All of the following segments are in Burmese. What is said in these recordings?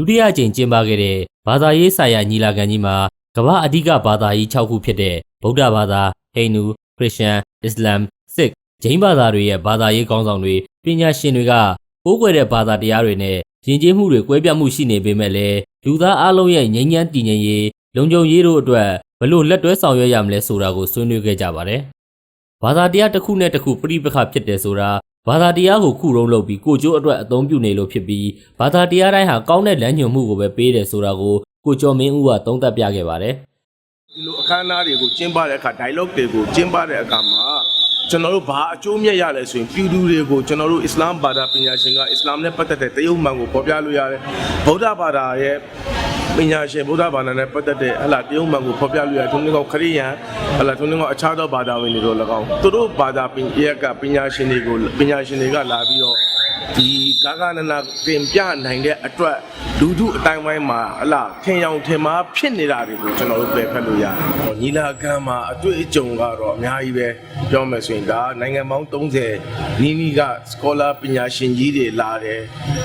ဒုတိယအကြိမ်ကျင်းပခဲ့တဲ့ဘာသာရေးဆိုင်ရာညီလာခံကြီးမှာကမ္ဘာအဓိကဘာသာရေး6ခုဖြစ်တဲ့ဗုဒ္ဓဘာသာဟိန္ဒူခရစ်ယာန်အစ္စလာမ်စစ်ဂျိန်းဘာသာတွေရဲ့ဘာသာရေးခေါင်းဆောင်တွေပညာရှင်တွေကပိုးကွယ်တဲ့ဘာသာတရားတွေနဲ့ယဉ်ကျေးမှုတွေကွဲပြားမှုရှိနေပေမဲ့လည်းလူသားအလုံးရဲ့ငြိမ်းချမ်းတည်ငြိမ်ရေးလုံခြုံရေးတို့အတွက်ဘလို့လက်တွဲဆောင်ရွက်ရမလဲဆိုတာကိုဆွေးနွေးခဲ့ကြပါတယ်။ဘာသာတရားတစ်ခုနဲ့တစ်ခုပြိပခဖြစ်တယ်ဆိုတာ ဘာသာတရားကိုခုတုံးလုပ်ပြီးကိုကျိုးအတွက်အသုံးပြုနေလို့ဖြစ်ပြီးဘာသာတရားတိုင်းဟာကောင်းတဲ့လမ်းညွှန်မှုကိုပဲပေးတယ်ဆိုတာကိုကိုကျော်မင်းဦးကသုံးသပ်ပြခဲ့ပါတယ်။ဒီလိုအခမ်းအနားတွေကိုကျင်းပတဲ့အခါ dialogue တွေကိုကျင်းပတဲ့အခါမှာကျွန်တော်တို့ဘာအကျိုးမြတ်ရလဲဆိုရင်ပြည်သူတွေကိုကျွန်တော်တို့အစ္စလာမ်ဘာသာပညာရှင်ကအစ္စလာမ်နဲ့ပတ်သက်တဲ့တရုတ်မှန်ကိုပေါ်ပြလို့ရတယ်ဗုဒ္ဓဘာသာရဲ့ ပညာရှင်ဗုဒ္ဓဘာသာနဲ့ပတ်သက်တဲ့ဟလာတရုတ်မှန်ကိုပေါ်ပြလို့ရတယ်ထုံးနေကောင်ခရိယန်ဟလာထုံးနေကောင်အခြားသောဘာသာဝင်တွေတို့၎င်းသူတို့ဘာသာပညာကပညာရှင်တွေကိုပညာရှင်တွေကလာပြီးတော့ဒီကာကနနာတင်ပြနိုင်တဲ့အတွက် လူထုအတိုင်းဝိုင်းမှာအလားထင်အောင်ထင်မှားဖြစ်နေတာတွေကိုကျွန်တော်တို့ပယ်ဖက်လို့ရတယ်။ဟောညီလာခံမှာအတွေ့အကြုံကတော့အများကြီးပဲပြောမယ်ဆိုရင်ဒါနိုင်ငံပေါင်း30နီးနီးက scholar ပညာရှင်ကြီးတွေလာတယ်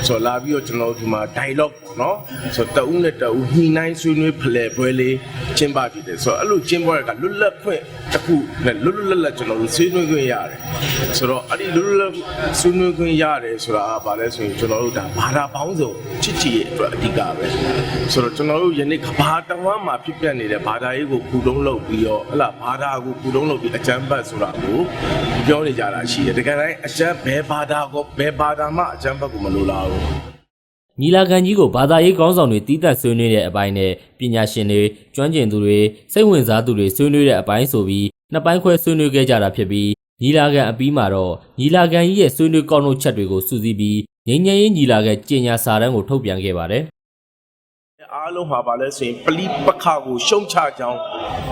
ဆိုတော့လာပြီးတော့ကျွန်တော်တို့ဒီမှာ dialogue နော်ဆိုတော့တဦးနဲ့တဦးညှိနှိုင်းဆွေးနွေးဖလှယ်ပွဲလေးကျင်းပဖြစ်တယ်ဆိုတော့အဲ့လိုကျင်းပရတာလွတ်လပ်ခွင့်တစ်ခုနဲ့လွတ်လွတ်လပ်လပ်ကျွန်တော်တို့ဆွေးနွေးခွင့်ရတယ်ဆိုတော့အဲ့ဒီလွတ်လွတ်လပ်ဆွေးနွေးခွင့်ရတယ်ဆိုတာကဘာလဲဆိုရင်ကျွန်တော်တို့ဒါဘာသာပေါင်းစုံချစ်ချစ်ရဲ့အတွက်အဓိကပဲဆိုတော့ကျွန်တော်တို့ယနေ့ကဘာတဝမ်းမှာဖြစ်ပျက်နေတဲ့ဘာသာရေးကိုကုတုံးလုပ်ပြီးတော့ဟလာဘာသာကိုကုတုံးလုပ်ပြီးအကျမ်းပတ်ဆိုတာကိုပြောနေကြတာရှိတယ်တကယ်တိုင်းအကျမ်းဘယ်ဘာသာကိုဘယ်ဘာသာမှအကျမ်းပတ်ကိုမလိုလားဘူးညီလာခံကြီးကိုဘာသာရေးခေါင်းဆောင်တွေတီးသန့်ဆွေးနွေးတဲ့အပိုင်းနဲ့ပညာရှင်တွေကျွမ်းကျင်သူတွေစိတ်ဝင်စားသူတွေဆွေးနွေးတဲ့အပိုင်းဆိုပြီးနှစ်ပိုင်းခွဲဆွေးနွေးခဲ့ကြတာဖြစ်ပြီးညီလာခံအပြီးမှာတော့ညီလာခံကြီးရဲ့ဆွေးနွေးကောက်နှုတ်ချက်တွေကိုစုစည်းပြီး ငြိမ်းချမ်းရေးညီလာခံကြေညာစာတမ်းကိုထုတ်ပြန်ခဲ့ပါတယ်အားလုံးမှာပါလဲဆိုရင်ပလီပခါကိုရှုံချကြောင်း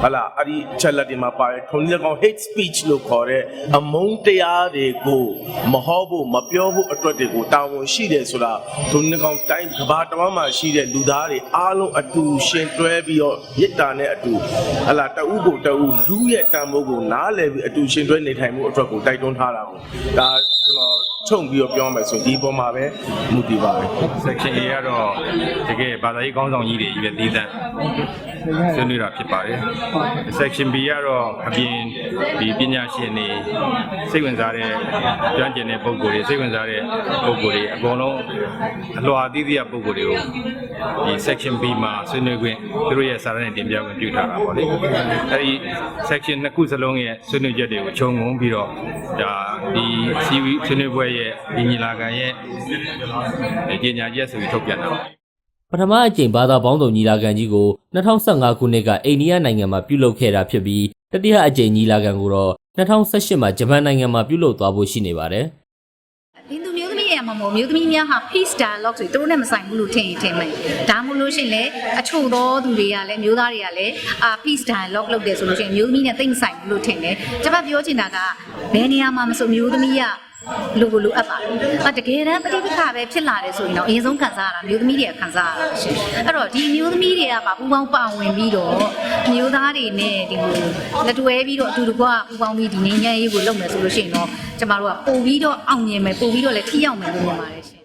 ဟလာအဲ့ဒီချက်လက်တွေမှာပါတယ်ထုံလေးကောင် hate speech လို့ခေါ်တဲ့အမုန်းတရားတွေကိုမဟောဖို့မပြောဖို့အတွက်တွေကိုတာဝန်ရှိတယ်ဆိုတာထုံလေးကောင်တိုင်းကဘာတဝမ်းမှာရှိတဲ့လူသားတွေအားလုံးအတူရှင်တွဲပြီးတော့ရစ်တာနဲ့အတူဟလာတအူးကိုတအူးလူရဲ့တန်ဖိုးကိုနားလည်ပြီးအတူရှင်တွဲနေထိုင်မှုအတွက်ကိုတိုက်တွန်းထားတာကိုဒါကျွန်တော်ချုံပြီးတော့ပြောမယ်ဆိုရင်ဒီပေါ်မှာပဲမူတည်ပါပဲ section A ကတော့တကယ်ဘာသာရေးကောင်းဆောင်ကြီးတွေကြီးပဲတည်တံ့ ဆွေးနွေးတာဖြစ်ပါတယ် section B ကတော့အပြင်ဒီပညာရှင်တွေစိတ်ဝင်စားတဲ့ကျွမ်းကျင်တဲ့ပုံကိုယ်တွေစိတ်ဝင်စားတဲ့ပုံကိုယ်တွေအကုန်လုံးအလွှာအသီးသီးကပုံကိုယ်တွေကိုဒီ section B မှာဆွေးနွေးခွင့်သူတို့ရဲ့စာရင်းနဲ့တင်ပြခွင့်ပြုထားတာပေါ့လေအဲဒီ section နှစ်ခုစလုံးရဲ့ဆွေးနွေးချက်တွေကိုခြုံငုံပြီးတော့ဒါဒီစီဝီဆွေးနွေးပွဲရဲ့ဒီညီလာခံရဲ့ကြေညာချက်ဆိုပြီးထုတ်ပြန်တာ ပါပထမအကြိမ်ဘာသာပေါင်းစုံညီလာခံကြီးကို2015ခုနှစ်ကအိန္ဒိယနိုင်ငံမှာပြုလုပ်ခဲ့တာဖြစ်ပြီးတတိယအကြိမ်ညီလာခံကိုတော့2018မှာဂျပန်နိုင်ငံမှာပြုလုပ်သွားဖို့ရှိနေပါတယ်ဟိန္ဒူမျိုးသမီးရဲ့မမို့မျိုးသမီးများဟာ peace dialogue ဆိုပြီးသူတို့နဲ့မဆိုင်ဘူးလို့ထင်ရင်ထင်မယ်ဒါမှမဟုတ်လို့ရှိရင်လည်းအချို့သောသူတွေကလည်းမျိုးသားတွေကလည်းအာ peace dialogue လုပ်တယ်ဆိုလို့ရှိရင်မျိုးသမီးနဲ့သိမ့်ဆိုင်ဘူးလို့ထင်တယ်ကျွန်မပြောချင်တာကဘယ်နေရာမှာမဆိုမျိုးသမီးက လိုကိုလိုအပ်ပါတယ်။အတကယ်တမ်းပဋိပက္ခပဲဖြစ်လာတယ်ဆိုရင်တော့အရင်ဆုံးခံစားရတာမျိုးသမီးတွေကခံစားရတာရှင်။အဲ့တော့ဒီမျိုးသမီးတွေကပါပူပေါင်းပါဝင်ပြီးတော့မျိုးသားတွေနဲ့ဒီလိုလက်တွဲပြီးတော့အတူတကွပူပေါင်းပြီးဒီငင်းငယ်ရေးကိုလုပ်မယ်ဆိုလို့ရှိရင်တော့ကျမတို့ကပို့ပြီးတော့အောင်မြင်မယ်ပို့ပြီးတော့လည်းထိရောက်မယ်လို့မြင်ပါတယ်ရှင်